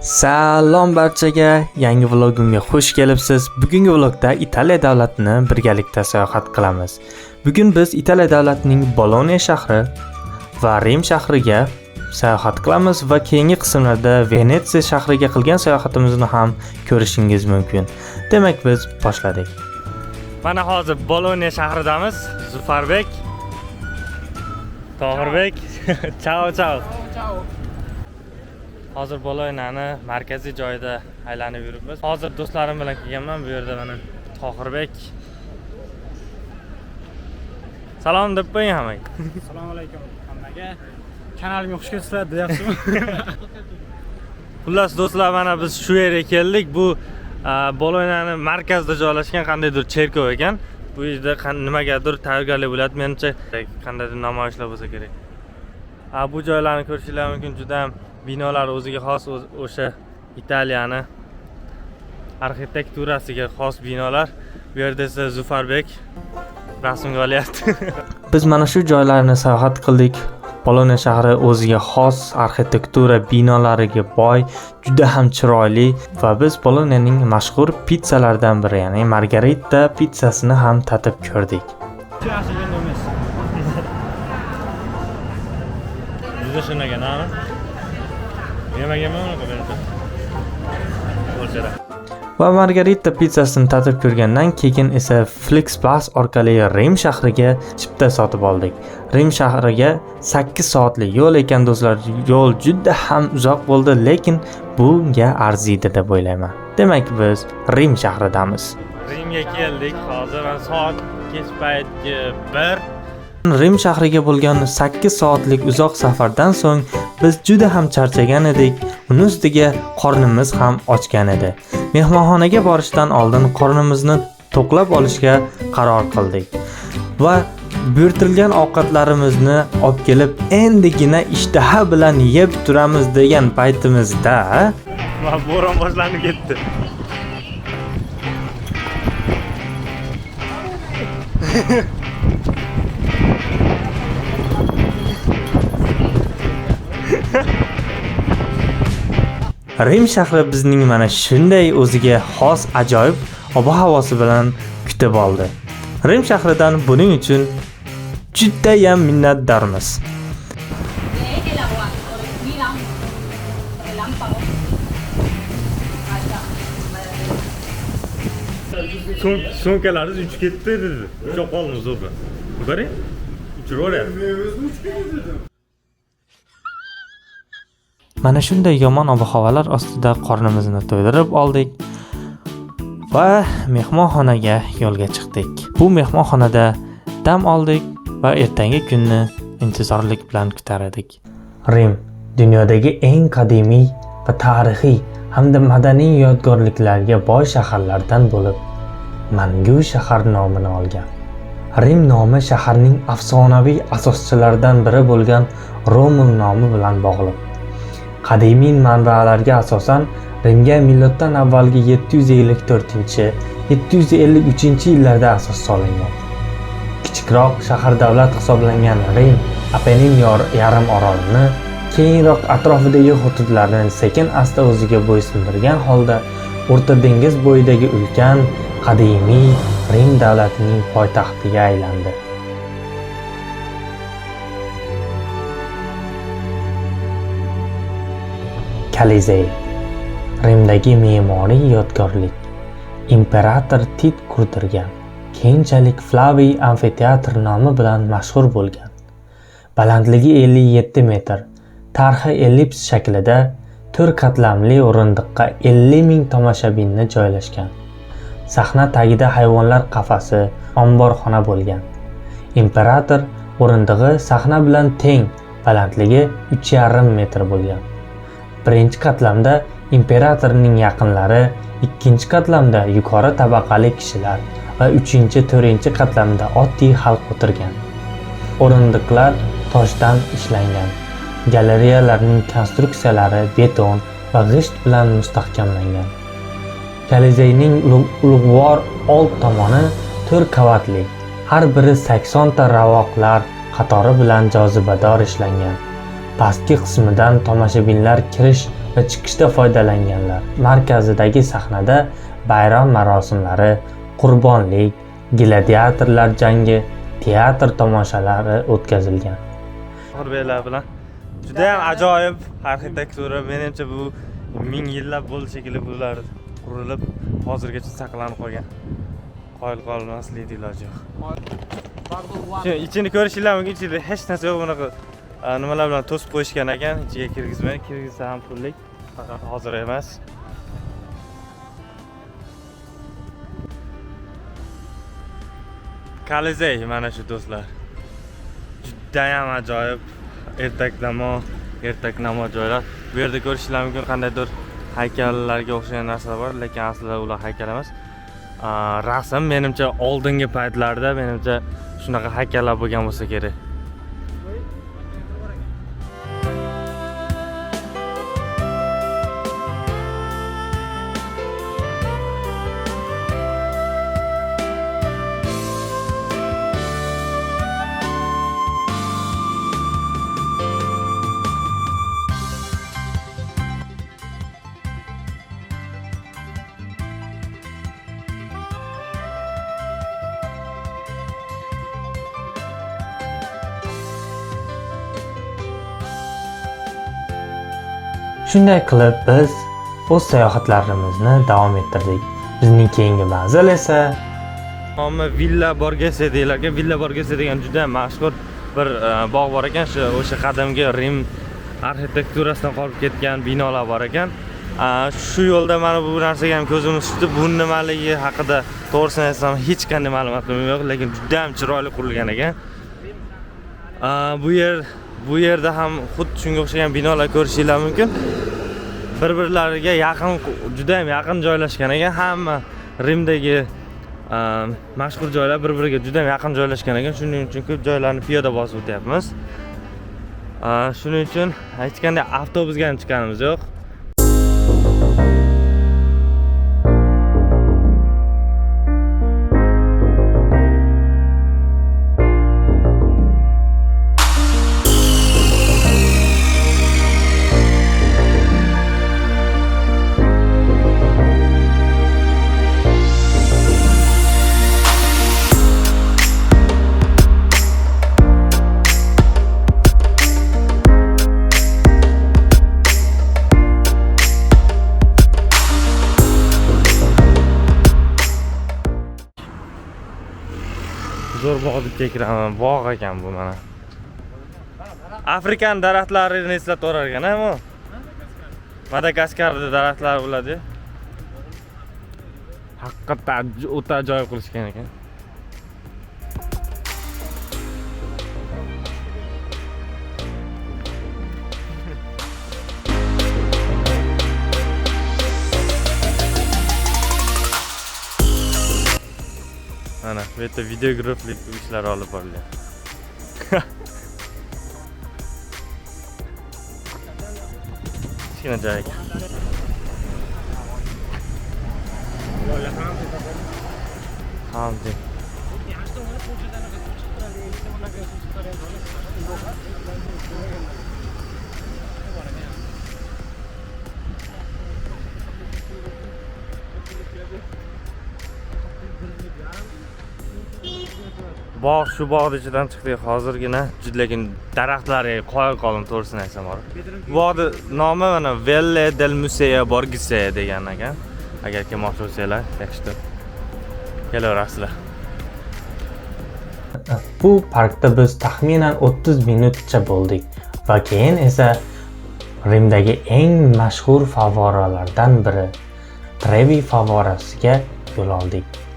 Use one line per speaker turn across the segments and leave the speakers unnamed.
Salom barchaga, yangi vlogimga xush kelibsiz. Bugungi vlogda Italiya davlatini birgalikda sayohat qilamiz. Bugun biz Italiya davlatining Boloniya shahri va Rim shahriga sayohat qilamiz va keyingi qismlarda Venetsiya shahriga qilgan sayohatimizni ham ko'rishingiz mumkin. Demak, biz boshladik. Mana hozir Boloniya shahridamiz. Zufarbek, Tohirbek, chao chao. Hozir Boloniyani markaziy joyida aylanib yuribmiz. Hozir do'stlarim bilan kelganman. Bu yerda mana Tohirbek. Salom deb qo'ying hammaga.
assalomu alaykum hammaga kanalimga xush kelibsizlar deyapsizmi
Xullas do'stlar, mana biz shu yerga keldik. Bu a, Boloniyani markazida joylashgan qandaydir cherkov ekan. Bu yerda nimagadir tayyorgarlik bo'lyapti. Menimcha qandaydir namoyishlar bo'lsa kerak. Bu joylarni ko'rishingiz mumkin. Juda ham binolar o'ziga xos o'sha Italiyani arxitekturasiga xos binolar. Bu yerda esa Zufarbek rasmga olyapti. Biz mana shu joylarni sayohat qildik. Boloniya shahri o'ziga xos arxitektura binolariga boy, juda ham chiroyli va biz Boloniyaning mashhur pizzalaridan biri, ya'ni Margarita pizzasini ham tatib ko'rdik. Juda shunaqa, Va Margarita pizzasini tatib ko'rgandan keyin esa Flixbus orqali Rim shahriga chipta sotib oldik. Rim shahriga 8 soatlik yo'l ekan do'stlar. Yo'l juda ham uzoq bo'ldi, lekin bunga arziydi deb o'ylayman. Demak, biz Rim shahridamiz. Rimga keldik. Hozir soat kech paytgi 1 Rim shahriga bo'lgan 8 soatlik uzoq safardan so'ng biz juda ham charchagan edik. Uni ustiga qornimiz ham ochgan edi. Mehmonxonaga borishdan oldin qornimizni to'qlab olishga qaror qildik. Va buyurtirilgan ovqatlarimizni olib kelib, endigina ishtaha bilan yeb turamiz degan paytimizda va bo'ron boshlanib ketdi. Rim shahri bizning mana shunday o'ziga xos ajoyib ob-havosi bilan kutib oldi. Rim shahridan buning uchun judayam minnatdormiz.
sumkalaringiz uchib ketdi dedi rồi ni lông rồi lắm vào
uchib ketdi dedim Mana shunday yomon ob-havolar ostida qornimizni to'ydirib oldik va mehmonxonaga yo'lga chiqdik. Bu mehmonxonada dam oldik va ertangi kunni intizorlik bilan kutar edik. Rim dunyodagi eng qadimiy va tarixiy hamda madaniy yodgorliklarga boy shaharlardan bo'lib, mangu shahar nomini olgan. Rim nomi shaharning afsonaviy asoschilaridan biri bo'lgan Romul nomi bilan bog'liq. Qadimiy manbalarga asosan Rimga miloddan avvalgi 754-753 yillarda asos solingan. Kichikroq shahar davlat hisoblangan Rim Apennin yarim orolini keyinroq atrofidagi hududlarni sekin-asta o'ziga bo'ysundirgan holda O'rta dengiz bo'yidagi ulkan qadimiy Rim davlatining poytaxtiga aylandi. Kolizey Rimdagi me'moriy yodgorlik imperator Tit qurdirgan. Keyinchalik Flaviy amfiteatr nomi bilan mashhur bo'lgan. Balandligi 57 metr, tarhi ellips shaklida 4 qatlamli o'rindiqqa 50 ming tomoshabinni joylashgan. Sahna tagida hayvonlar qafasi, omborxona bo'lgan. Imperator o'rindig'i sahna bilan teng, balandligi 3,5 metr bo'lgan. Birinchi qatlamda imperatorning yaqinlari, ikkinchi qatlamda yuqori tabaqali kishilar va uchinchi, to'rtinchi qatlamda oddiy xalq o'tirgan. O'rindiqlar toshdan ishlangan. Galereyalarning konstruksiyalari beton va g'isht bilan mustahkamlangan. Kolizeyning ulug'vor old tomoni to'rt qavatli, har biri 80 ta ravoqlar qatori bilan jozibador ishlangan. Pastki qismidan tomoshabinlar kirish va chiqishda foydalanganlar. Markazidagi sahnada bayram marosimlari, qurbonlik, gladiatorlar jangi, teatr tomoshalari o'tkazilgan.
Qurbeklar bilan juda ham ajoyib arxitektura. Menimcha bu ming yillab bo'ldi shekilli bular qurilib hozirgacha saqlanib qolgan. Qoyil qolmaslikni iloji yo'q. Shu ichini ko'rishinglar mumkin, ichida hech narsa yo'q bunaqa nimalar bilan to'sib qo'yishgan ekan, ichiga kirgizmay, kirgizsa ham pullik, faqat hozir emas. Kolizey mana shu do'stlar. Judayam ajoyib ertaknamo ertaknamo joylar. Bu yerda ko'rishinglar mumkin qandaydir haykallarga o'xshagan narsalar bor, lekin aslida ular haykal emas. Rasm menimcha oldingi paytlarda menimcha shunaqa haykallar bo'lgan bo'lsa kerak.
Shunday qilib biz o'z sayohatlarimizni davom ettirdik. Bizning keyingi manzil esa
Nomi Villa Borgese deyiladi. Villa Borgese degan juda mashhur bir e, bog' bor ekan. Shu o'sha qadimgi Rim arxitekturasidan qolib ketgan binolar bor ekan. E, shu yo'lda mana bu narsaga ham ko'zimiz tushdi. Bu nimaligi haqida to'g'risini aytsam hech qanday ma'lumotim yo'q, lekin juda ham chiroyli qurilgan ekan. E, bu yer bu yerda ham xuddi shunga o'xshagan binolar ko'rishinglar mumkin. bir-birlariga yaqin juda ham yaqin joylashgan. Ekan hamma Rimdagi mashhur joylar bir-biriga juda ham yaqin joylashgan ekan. Shuning uchun ko'p joylarni piyoda bosib o'tyapmiz. Shuning uchun hech qanday avtobusga ham chiqqanimiz yo'q. Bog'likka kiraman bog' ekan bu mana. Afrikan daraxtlarini eslataverar ekan a bu? Madagaskarni daraxtlari bo'ladi haqiqatdan o'ta ajoyib qilishgan ekan. Mana bu yerda videograflik ishlari olib borilyapti kichkina joy. Ekan hamdi. Bog' shu bog'ni ichidan chiqdik. Hozirgina lekin daraxtlari qoyil qoldim to'g'risini aytsam bor. Bu bog'ni nomi mana velle del museo borgise degan ekan. Agar kelmoqchi bo'lsanglar yaxshi kelaverasizlar.
Bu parkda biz taxminan 30 minutcha bo'ldik va keyin esa Rimdagi eng mashhur favvoralardan biri Trevi favvorasiga yo'l oldik.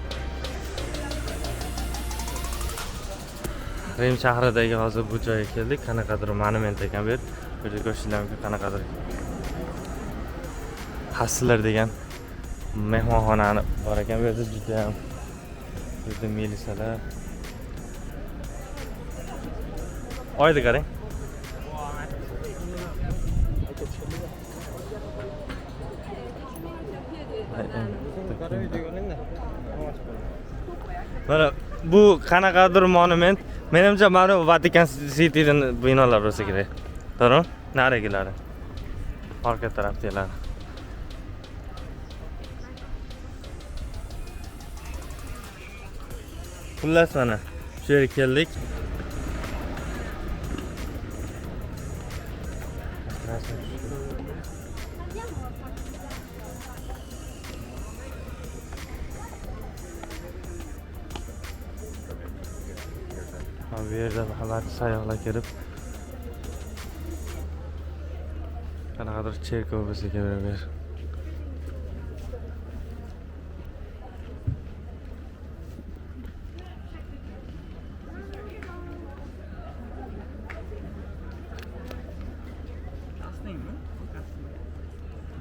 Rim shahridagi hozir bu joyga keldik qanaqadir monument ekan bu yer bu yerda ko'rishinglar mumkin qanaqadir hassiller degan mehmonxonani bor ekan bu yerda juda ham bu yerda milisalar oydi qarang. Mana bu qanaqadir monument menimcha mana bu vatikan citydan binolar bo'lsa kerak to'g'rimi narigilari orqa tarafdagilar xullas mana shu yerga keldik Mana bu yerda faqat sayyohlar kelib qanaqadir cherkov bo'lsa kelaver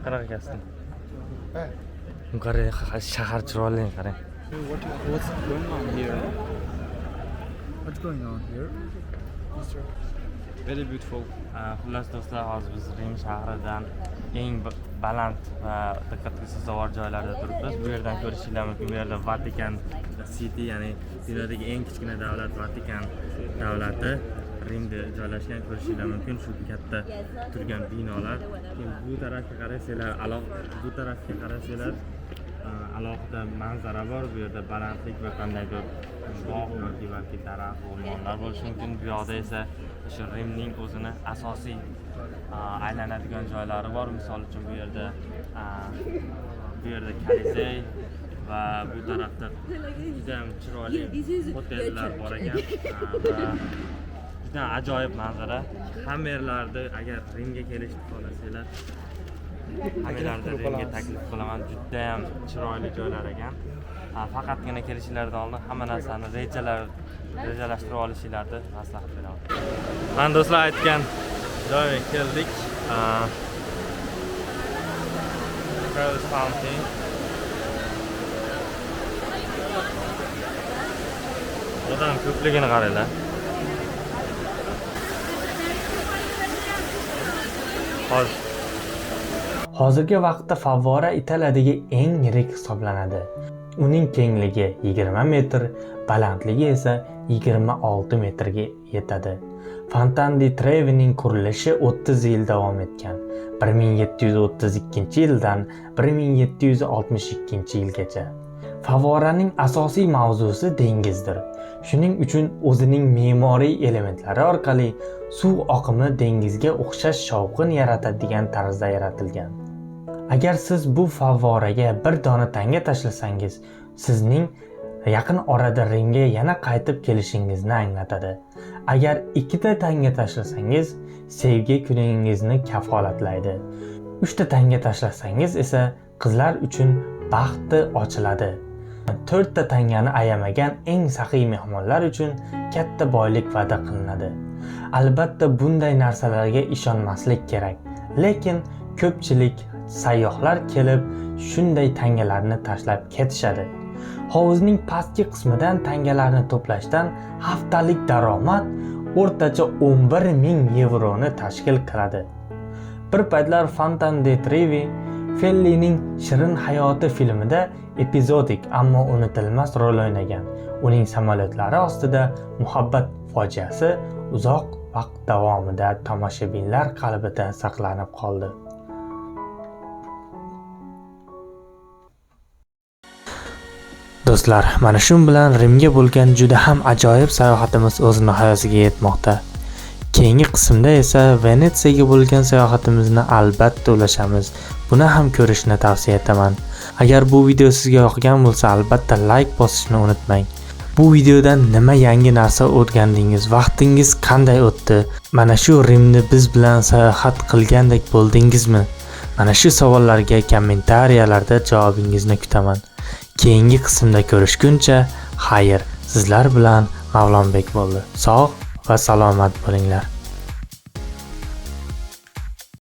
qanaqa kasting qarang shahar chiroyli qarang
What, what's going on here? What's going on here? Very beautiful.
Uh, Xullas do'stlar hozir biz rim shahridan eng baland va uh, diqqatga sazovor joylarda turibmiz bu yerdan ko'rishinglar mumkin. Bu yerda vatikan city ya'ni dunyodagi eng kichkina davlat vatikan davlati rimda joylashgan. Ko'rishinglar mumkin. Shu katta turgan binolar. Bu tarafga qarasanglar bu tarafga qarasanglar alohida manzara bor bu yerda balandlik va qandaydir bog' yoki balki daraxt o'rmonlar bo'lishi mumkin bu yoqda esa shu rimning o'zini asosiy aylanadigan joylari bor misol uchun bu yerda bu yerda kolizey va bu tarafda juda ham chiroyli hotellar bor ekan va juda ajoyib manzara hamma yerlarda agar rimga kelishni xohlasanglar hammalarda rimga taklif qilaman judayam chiroyli joylar ekan faqatgina kelishinglardan oldin hamma narsani rejalar rejalashtirib olishinglarni maslahat beraman mana do'stlar aytgan joyga keldik odam ko'pligini qaranglar hozir
Hozirgi vaqtda favvora Italiyadagi eng yirik hisoblanadi. Uning kengligi 20 metr, balandligi esa 26 metrga yetadi. Fontan di Trevining qurilishi 30 yil davom etgan. 1732 yildan 1762 yilgacha. Favvoraning asosiy mavzusi dengizdir. Shuning uchun o'zining me'moriy elementlari orqali suv oqimi dengizga o'xshash shovqin yaratadigan tarzda yaratilgan. Agar siz bu favvoraga bir dona tanga tashlasangiz, sizning yaqin orada ringga yana qaytib kelishingizni anglatadi. Agar ikkita tanga tashlasangiz, sevgi kuningizni kafolatlaydi. Uchta tanga tashlasangiz esa qizlar uchun baxti ochiladi. to'rtta tangani ayamagan eng saxiy mehmonlar uchun katta boylik va'da qilinadi albatta bunday narsalarga ishonmaslik kerak lekin ko'pchilik sayyohlar kelib shunday tangalarni tashlab ketishadi hovuzning pastki qismidan tangalarni to'plashdan haftalik daromad o'rtacha 11 ming yevroni tashkil qiladi bir paytlar Fontan de Trevi Fellining Shirin hayoti filmida epizodik ammo unutilmas rol o'ynagan. Uning samolyotlari ostida muhabbat fojiasi uzoq vaqt davomida tomoshabinlar qalbida saqlanib qoldi. Do'stlar, mana shu bilan Rimga bo'lgan juda ham ajoyib sayohatimiz o'z nihoyasiga yetmoqda. Keyingi qismda esa Venetsiyaga bo'lgan sayohatimizni albatta ulashamiz. Buni ham ko'rishni tavsiya etaman. Agar bu video sizga yoqgan bo'lsa, albatta like bosishni unutmang. Bu videodan nima yangi narsa o'rgandingiz? Vaqtingiz qanday o'tdi? Mana shu Rimni biz bilan sayohat qilgandek bo'ldingizmi? Mana shu savollarga kommentariyalarda javobingizni kutaman. Keyingi qismda ko'rishguncha, xayr, sizlar bilan Mavlonbek bo'ldi. Sog' va salomat bo'linglar.